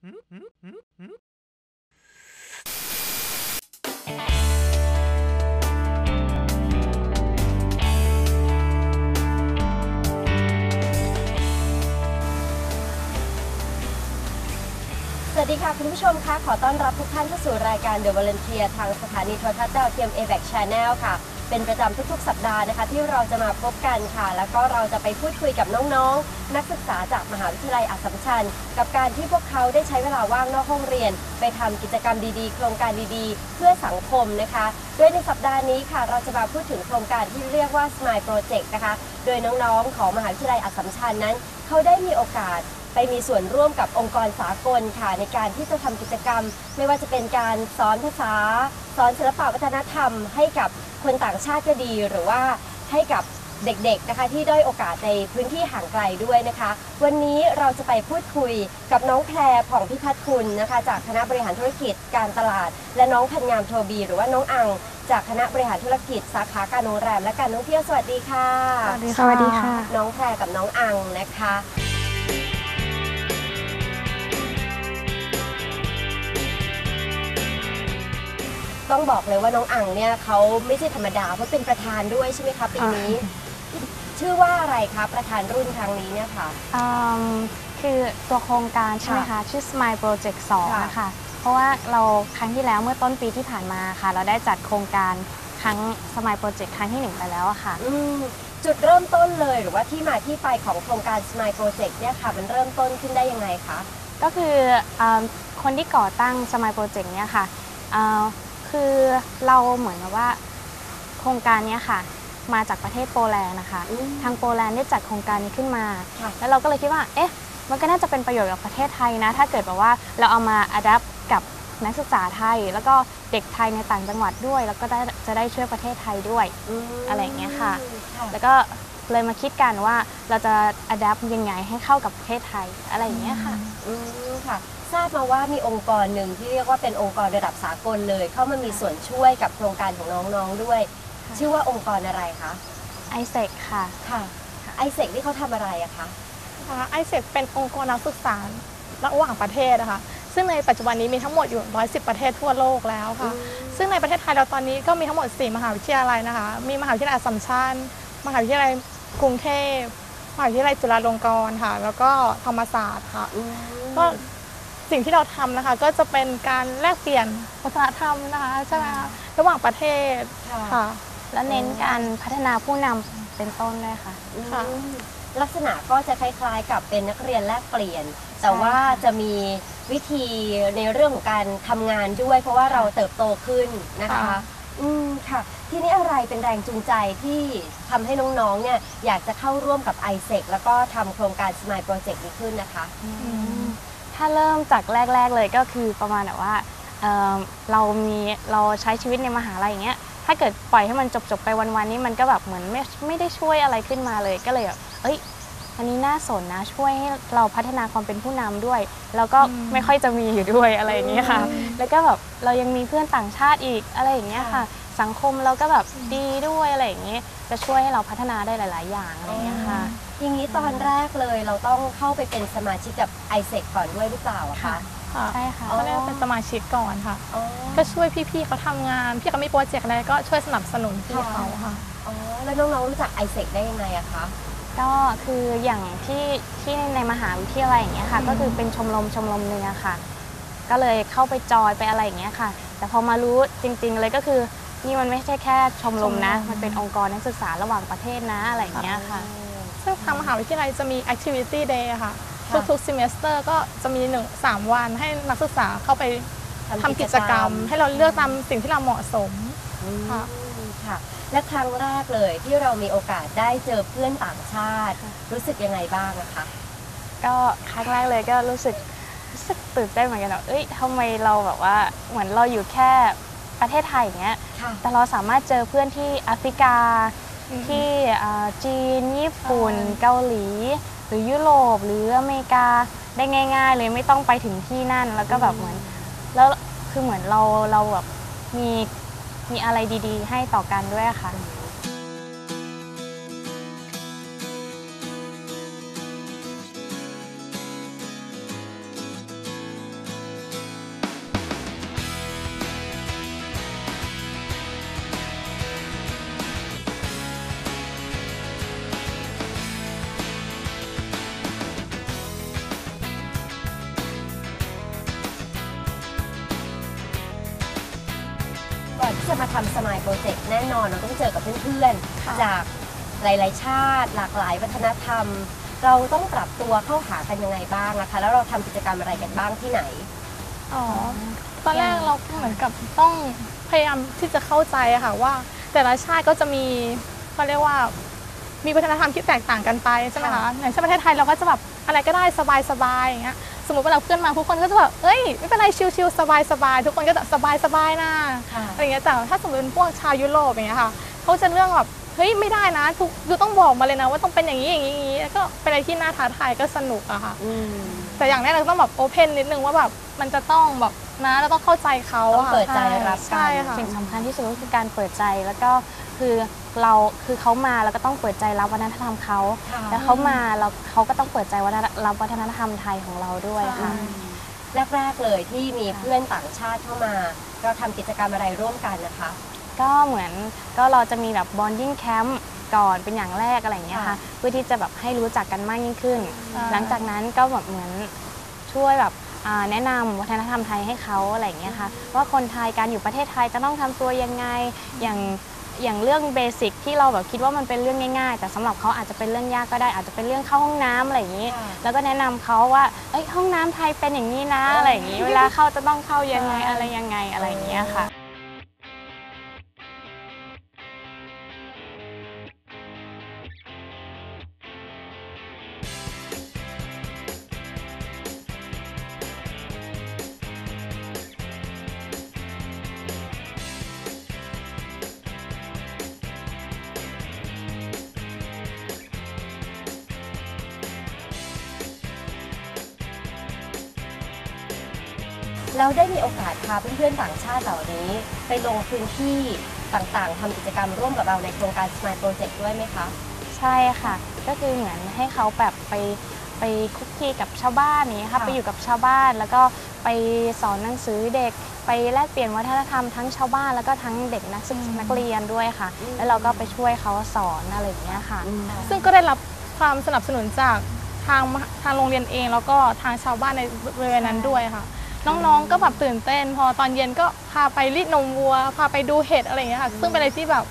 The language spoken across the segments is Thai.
สวัสดีค่ะ คุณผู้ชมคะขอต้อนรับทุกท่านเข้าสู่รายการ The Volunteer ทางสถานีโทรทัศน์ดาวเทียม a b a c Channel ค่ะ เป็นประจำทุกๆ สัปดาห์นะคะ ที่เราจะมาพบกันค่ะ แล้วก็เราจะไปพูดคุยกับน้องๆ นักศึกษาจากมหาวิทยาลัยอัสสัมชัญกับการที่พวกเขาได้ใช้เวลาว่างนอกห้องเรียน ไปทำกิจกรรมดีๆ โครงการดีๆ เพื่อสังคมนะคะโดยในสัปดาห์นี้ค่ะ เราจะมาพูดถึงโครงการที่เรียกว่า Smile Project นะคะ โดยน้องๆ ของมหาวิทยาลัยอัสสัมชัญนั้น เขาได้มีโอกาส ไปมีส่วนร่วมกับองค์กรสากลค่ะ ในการที่จะทำกิจกรรม ไม่ว่าจะเป็นการสอนภาษา สอนศิลปะวัฒนธรรมให้กับ คนต่างชาติก็ดีหรือว่าให้กับเด็กๆนะคะที่ด้อยโอกาสในพื้นที่ห่างไกลด้วยนะคะ วันนี้เราจะไปพูดคุยกับน้องแพรผ่องพิพัฒน์คุณนะคะจากคณะบริหารธุรกิจการตลาด และน้องพันงามโทบี หรือว่าน้องอัง จากคณะบริหารธุรกิจสาขาการโรงแรมและการท่องเที่ยวสวัสดีค่ะ สวัสดีค่ะ น้องแพรกับน้องอังนะคะ ต้องบอกเลยว่าน้องอังเนี่ยเขาไม่ใช่ธรรมดาเพราะเป็นประธานด้วยใช่ไหมคะปีนี้ ชื่อว่าอะไรคะประธานรุ่นครั้งนี้เนี่ยค่ะ อืมคือตัวโครงการใช่ไหมค่ะคะชื่อ Smile Project 2ค่ะ นะคะ เพราะว่าเราครั้งที่แล้วเมื่อต้นปีที่ผ่านมาค่ะ เราได้จัดโครงการครั้ง Smile Project ครั้งที่หนึ่งไปแล้วอะค่ะ อืมจุดเริ่มต้นเลยหรือว่าที่มาที่ไปของโครงการ Smile Project เนี่ยค่ะ มันเริ่มต้นขึ้นได้ยังไงคะ ก็คืออืมคนที่ก่อตั้ง Smile Project เนี่ยค่ะอ่า คือเราเหมือนกับว่า โครงการเนี้ยค่ะ มาจากประเทศโปแลนด์นะคะ อืมทางโปแลนด์ได้จัดโครงการนี้ขึ้นมา ค่ะ แล้วเราก็เลยคิดว่า เอ๊ะ มันก็น่าจะเป็นประโยชน์กับประเทศไทยนะ ถ้าเกิดแบบว่าเราเอามาอัดแอปกับนักศึกษาไทย แล้วก็เด็กไทยในต่างจังหวัดด้วย แล้วก็ได้จะได้ช่วยประเทศไทยด้วยมอะไรอย่างเงี้ยค่ะค่ะ แล้วก็เลยมาคิดกันว่าเราจะอัดแอปยังไงให้เข้ากับประเทศไทยอะไรอย่างเงี้ยค่ะ อืมค่ะ ทราบมาว่ามีองค์กรหนึ่งที่เรียกว่าเป็นองค์กรระดับสากลเลย เข้ามามีส่วนช่วยกับโครงการของน้องๆด้วย ค่ะ ชื่อว่าองค์กรอะไรคะไอเซกค่ะ ค่ะไอเซกที่เขาทำอะไรอะคะ ไอเซกเป็นองค์กรนักศึกษาระหว่างประเทศนะคะซึ่งในปัจจุบันนี้มีทั้งหมดอยู่ 110 ประเทศทั่วโลกแล้วค่ะ ซึ่งในประเทศไทยเราตอนนี้ก็มีทั้งหมด 4 มหาวิทยาลัยนะคะ มีมหาวิทยาลัยอัสสัมชัญมหาวิทยาลัยกรุงเทพมหาวิทยาลัยจุฬาลงกรณ์ค่ะ แล้วก็ธรรมศาสตร์ค่ะอืมก็ สิ่งที่เราทำนะคะ ก็จะเป็นการแลกเปลี่ยนวัฒนธรรมนะคะใช่ไหมคะระหว่างประเทศค่ะค่ะ แล้วเน้นการพัฒนาผู้นำเป็นต้นด้วยค่ะ ค่ะ อืมลักษณะก็จะคล้ายๆ กับเป็นนักเรียนแลกเปลี่ยน แต่ว่าจะมีวิธีในเรื่องของการทำงานด้วย เพราะว่าเราเติบโตขึ้นนะคะ ค่ะ อืมค่ะ ทีนี้อะไรเป็นแรงจูงใจที่ทำให้น้องๆเนี่ยอยากจะเข้าร่วมกับ i s e c แล้วก็ทำโครงการ Smile Project นี้ขึ้นนะคะ ถ้าเริ่มจากแรก ๆเลยก็คือประมาณแบบว่าเอ่อเรามีเราใช้ชีวิตในมหาลัยอย่างเงี้ยถ้าเกิดปล่อยให้มันจบๆไปวันๆนี้มันก็แบบเหมือนไม่ไม่ได้ช่วยอะไรขึ้นมาเลยก็เลยแบบเอ้ย อันนี้น่าสนนะช่วยให้เราพัฒนาความเป็นผู้นำด้วย แล้วก็อืมไม่ค่อยจะมีอยู่ด้วยอะไรอย่างเงี้ยค่ะอืมแล้วก็แบบเรายังมีเพื่อนต่างชาติอีกอะไรอย่างเงี้ยค่ะ สังคมเราก็แบบดีด้วยอะไรอย่างเงี้ยจะช่วยให้เราพัฒนาได้หลาย ๆ อย่างอะไรอย่างเงี้ยค่ะ อย่างนี้ตอนแรกเลยเราต้องเข้าไปเป็นสมาชิกกับ i s e c ก่อนด้วยหรือเปล่าอะคะ ค่ะค่ะใช่ค่ะเขาเรียกว่าเป็นสมาชิกก่อนค่ะ อ๋อก็ช่วยพี่ๆเขาทำงาน พี่เขามีโปรเจกต์อะไรก็ช่วยสนับสนุนพี่เขาค่ะ อ๋อแล้วน้องๆรู้จัก i s e c ได้ยังไงอะคะก็คืออย่างที่ที่ในมหาวิทยาลัยอย่างเงี้ยค่ะ ก็คือเป็นชมรมชมรมหนึ่งอะค่ะ ก็เลยเข้าไปจอยไปอะไรอย่างเงี้ยค่ะ แต่พอมารู้จริง ๆ เลยก็คือ นี่มันไม่ใช่แค่ชมรมนะชมรมมันเป็นองค์กรนักศึกษาระหว่างประเทศนะอะไรอย่างเงี้ยค่ะ ซึ่งทางมหาวิทยาลัยจะมี activity day อะค่ะค่ะ ทุกๆ semester ก็จะมีหนึ่งสามวันให้นักศึกษาเข้าไปทำกิจกรรม ให้เราเลือกตามสิ่งที่เราเหมาะสมอืมค่ะค่ะ และครั้งแรกเลยที่เรามีโอกาสได้เจอเพื่อนต่างชาติ รู้สึกยังไงบ้างอะคะ ก็ครั้งแรกเลยก็รู้สึกรู้สึกตื่นเต้นเหมือนกันแบบเอ้ยทำไมเราแบบว่าเหมือนเราอยู่แค่ประเทศไทยอย่างเงี้ยค่ะ แต่เราสามารถเจอเพื่อนที่แอฟริกาอืมที่อ่าจีน ญี่ปุ่นใช่เกาหลี หรือยุโรปหรืออเมริกาได้ง่าย ๆ เลยไม่ต้องไปถึงที่นั่นแล้วก็แบบเหมือน แล้วคือเหมือนเราเราแบบมีมีอะไรดี ๆ ให้ต่อกันด้วยค่ะ อนที่จะมาทำสมายโปรเจกต์แน่นอนเราต้องเจอกับเพื่อนค่ะๆจากหลาย ๆ ชาติ หลากหลายวัฒนธรรม เราต้องปรับตัวเข้าหากันยังไงบ้างนะคะ แล้วเราทำกิจกรรมอะไรกันบ้างที่ไหน อ๋อ ตอนแรกเราก็เหมือนกับต้องพยายามที่จะเข้าใจอะค่ะว่า แต่ละชาติก็จะมีเขาเรียกว่ามีวัฒนธรรมที่แตกต่างกันไปใช่ไหมคะค่ะอย่างเช่นประเทศไทยเราก็จะแบบอะไรก็ได้สบายๆอย่างเงี้ย สมมติเวลาเพื่อนมาทุกคนก็จะแบบเอ้ยไม่เป็นไรชิลๆสบายๆทุกคนก็จะสบายๆนะค่ะอะไรอย่างเงี้ยแต่ถ้าสมมติเป็นพวกชาวยุโรปอย่างเงี้ยค่ะเขาจะเรื่องแบบเฮ้ยไม่ได้นะทุกยูต้องบอกมาเลยนะ ว่าต้องเป็นอย่างนี้อย่างนี้อย่างนี้แล้วก็เป็นอะไรที่น่าท้าทายก็สนุกอะค่ะอืมแต่อย่างแรกเราต้องแบบโอเพนนิดนึงว่าแบบมันจะต้องแบบนะเราต้องเข้าใจเขาต้องอะเปิดใจรับกัใช่นค่ะสิ่งสำคัญที่สุดก็คือการเปิดใจแล้วก็คือ เราคือเขามาแล้วก็ต้องเปิดใจรับวัฒนธรรมเขาค่ะแล้วเขามาแล้วเขาก็ต้องเปิดใจวัฒนรับวัฒนธรรมไทยของเราด้วยค่ะแรกๆเลยที่มีเพื่อนต่างชาติเข้ามา เราทำกิจกรรมอะไรร่วมกันนะคะ ก็เหมือนก็เราจะมีแบบ bonding camp ก่อนเป็นอย่างแรกอะไรอย่างเงี้ยค่ะค่ะเพื่อที่จะแบบให้รู้จักกันมากยิ่งขึ้นใช่หลังจากนั้นก็แบบเหมือนช่วยแบบอ่าแนะนำวัฒนธรรมไทยให้เขาอะไรอย่างเงี้ยค่ะว่าคนไทยการอยู่ประเทศไทยจะต้องทำตัวยังไงอย่าง อย่างเรื่องเบสิกที่เราแบบคิดว่ามันเป็นเรื่องง่ายๆ แต่สำหรับเขาอาจจะเป็นเรื่องยากก็ได้ อาจจะเป็นเรื่องเข้าห้องน้ำอะไรอย่างงี้ค่ะแล้วก็แนะนำเขาว่าเอ้ยห้องน้ำไทยเป็นอย่างนี้นะอะไรอย่างงี้ เวลาเข้าจะต้องเข้ายังไงอะไรยังไงอะไรอย่างเงี้ยค่ะ แล้วได้มีโอกาสพาเพื่อนๆต่างชาติเหล่านี้ ไปลงพื้นที่ต่างๆทำกิจกรรมร่วมกับเราในโครงการ Smile Project ด้วยไหมคะใช่ค่ะ ก็คือเหมือนให้เขาแบบไปไปคุกคีกับชาวบ้านนี้ค่ะค่ะไปอยู่กับชาวบ้าน แล้วก็ไปสอนหนังสือเด็ก ไปแลกเปลี่ยนวัฒนธรรมทั้งชาวบ้านแล้วก็ทั้งเด็กนักศึกษานักเรียนด้วยค่ะ แล้วเราก็ไปช่วยเขาสอนอะไรอย่างเงี้ยค่ะ ซึ่งก็ได้รับความสนับสนุนจากทางมหาทางโรงเรียนเอง แล้วก็ทางชาวบ้านในบริเวณนั้นด้วยค่ะ น้องๆก็แบบตื่นเต้น พอตอนเย็นก็พาไปรีดนมวัว พาไปดูเห็ดอะไรอย่างเงี้ยค่ะ ซึ่งเป็นอะไรที่แบบ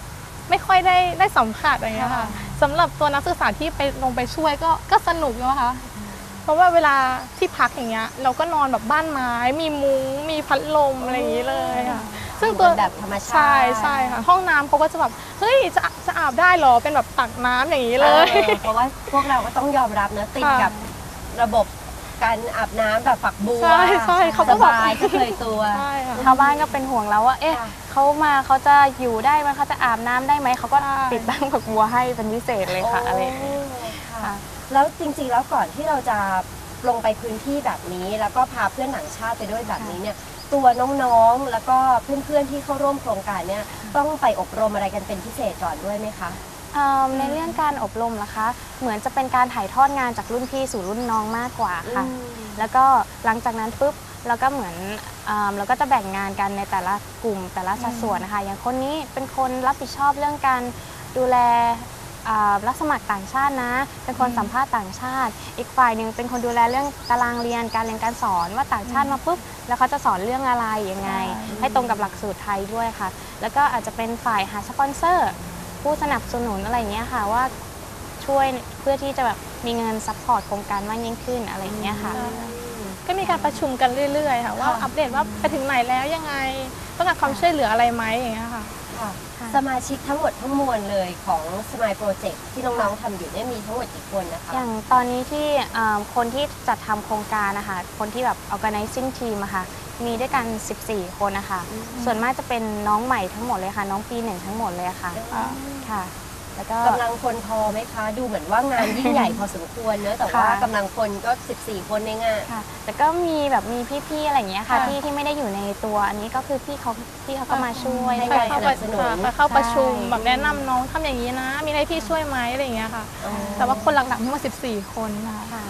ไม่ค่อยได้ได้สัมผัสอะไรอย่างเงี้ยค่ะสำหรับตัวนักศึกษาที่ไปลงไปช่วยก็ก็สนุกนะคะ เพราะว่าเวลาที่พักอย่างเงี้ยเราก็นอนแบบบ้านไม้ มีมุ้ง มีพัดลมอะไรอย่างงี้เลยค่ะ ซึ่งตัวเป็นแบบธรรมชาติ ใช่ใช่ค่ะ ห้องน้ำเขาก็จะแบบเฮ้ยจะจะอาบได้เหรอ เป็นแบบตักน้ำอย่างนี้เลยออเพราะว่าพวกเราก็ต้องยอมรับนะติดค่ะกับระบบ การอาบน้ำแบบฝักบัวใช่ใช่เขาก็สแบบบายก็เคยตัว ใช่ค่ะ ชาวบ้านก็เป็นห่วงเราว่า เอ๊ะค่ะ เขามาเขาจะอยู่ได้ไหมเขาจะอาบน้ำได้ไหม เขาก็ใช่ ติดตั้งฝักบัวให้เป็นพิเศษเลยค่ะอะไรอย่างเงี้ยค่ะ ค่ะ แล้วจริงๆแล้วก่อนที่เราจะลงไปพื้นที่แบบนี้ แล้วก็พาเพื่อนต่างชาติไปด้วยแบบนี้เนี่ย ตัวน้องๆ แล้วก็เพื่อนๆที่เข้าร่วมโครงการเนี่ยต้องไปอบรมอะไรกันเป็นพิเศษก่อนด้วยไหมคะ เอิ่มในเรื่องการอบรมนะคะ เหมือนจะเป็นการถ่ายทอดงานจากรุ่นพี่สู่รุ่นน้องมากกว่าค่ะแล้วก็หลังจากนั้นปุ๊บเราก็เหมือนเอมเราก็จะแบ่งงานกันในแต่ละกลุ่มแต่ละสัดส่วนนะคะ อย่างคนนี้เป็นคนรับผิดชอบเรื่องการดูแลอ่ารับสมัครต่างชาตินะ เป็นคนสัมภาษณ์ต่างชาติ อีกฝ่ายหนึ่งเป็นคนดูแลเรื่องตารางเรียนการเรียนการสอนว่าต่างชาติมาปุ๊บแล้วเขาจะสอนเรื่องอะไรยังไง ให้ตรงกับหลักสูตรไทยด้วยค่ะ แล้วก็อาจจะเป็นฝ่ายหาสปอนเซอร์ ผู้สนับสนุนอะไรอย่างเงี้ยค่ะว่าช่วยเพื่อที่จะแบบมีเงินซัพพอร์ตโครงการมากยิ่งขึ้นอะไรอย่างเงี้ยค่ะ ก็มีการประชุมกันเรื่อยๆค่ะว่าค่ะอัปเดตว่าไปถึงไหนแล้วยังไงต้องการความช่วยเหลืออะไรไหมอย่างเงี้ยค่ะค่ะค่ะสมาชิกทั้งหมดทั้งมวลเลยของ Smile Project ที่น้องๆทำอยู่เนี่ยมีทั้งหมดกี่คนนะคะ อย่างตอนนี้ที่เอิ่มคนที่จัดทำโครงการนะคะ คนที่แบบ organizing team อะค่ะ มีด้วยกัน 14 คนนะคะ ส่วนมากจะเป็นน้องใหม่ทั้งหมดเลยค่ะ น้องปีหนึ่งทั้งหมดเลยค่ะอ่าค่ะ แล้วก็กำลังคนพอไหมคะ ดูเหมือนว่างานยิ่งใหญ่พอสมควรเนอะแต่ว่าค่ะกำลังคนก็ 14 คนเองอะค่ะ แต่ก็มีแบบมีพี่ๆอะไรอย่างเงี้ยค่ะค่ะที่ที่ไม่ได้อยู่ในตัวอันนี้ก็คือพี่เขาพี่เขาก็มาช่วยให้ด้วกายรเข้าสไปนับสนุนค่ะเข้าประชุมใช่แบบแนะนำน้องทำอย่างนี้นะ มีอะไรพี่ช่วยไหมอะไรอย่างเงี้ยค่ะ แต่ว่าคนหลักๆทั้งหมด14 คนนะคะค่ะ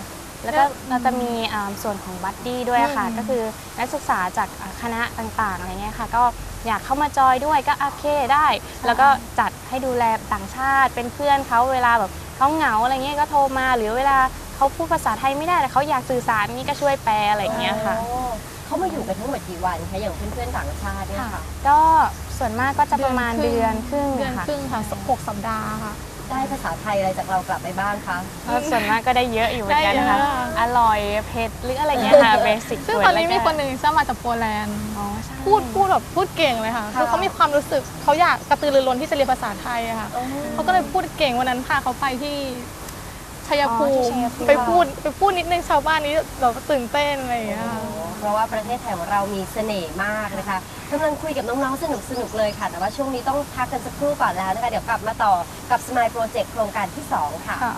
แล้วก็เราจะมีอ่าส่วนของบัดดี้ด้วยค่ะอืมก็คือนักศึกษาจากอ่าคณะต่างๆอะไรเงี้ยค่ะ ก็อยากเข้ามาจอยด้วยก็โอเคได้ แล้วก็จัดให้ดูแลต่างชาติเป็นเพื่อนเขาเวลาแบบเขาเหงาอะไรเงี้ยก็โทรมาหรือเวลาเขาพูดภาษาไทยไม่ได้แต่เขาอยากสื่อสารนี่ก็ช่วยแปลอะไรอย่างเงี้ยค่ะโอ้เขามาอยู่กันทั้งหมดกี่วันคะอย่างเพื่อนๆต่างชาติเนี่ยค่ะ ก็ส่วนมากก็จะประมาณเดืเดืออนนคครึ่รึ่งงเดือนค่ะครึ่งค่ะหกสัปดาห์ค่ะ ได้ภาษาไทยอะไรจากเรากลับไปบ้างคะแล้วส่วนมากก็ได้เยอะอยู่เหมือนกันนะคะ ได้เยอะ อร่อยเผ็ดหรืออะไรเงี้ยค่ะเบสิกซึ่งตอนนี้มีคนหนึ่งที่มาจากโปแลนด์ อ๋อใช่พูดพูดแบบพูดเก่งเลยค่ะ คือเขามีความรู้สึกเขาอยากกระตือรือร้นที่จะเรียนภาษาไทยอะค่ะเขาก็เลยพูดเก่งวันนั้นพาเขาไปที่ ชัยภูอ๋อที่มิชัยภูมิ ไปพูดไปพูดนิดนึงชาวบ้านนี้เราก็ตื่นเต้นอะไรอย่างเงี้ยค่ะ เพราะว่าประเทศไทยของเรามีเสน่ห์มากนะคะกำลังคุยกับน้องๆ สนุกสนุกๆเลยค่ะ แต่ว่าช่วงนี้ต้องพักกันสักครู่ก่อนแล้วนะคะ เดี๋ยวกลับมาต่อกับ Smile Project โครงการที่ 2 ค่ะ ค่ะ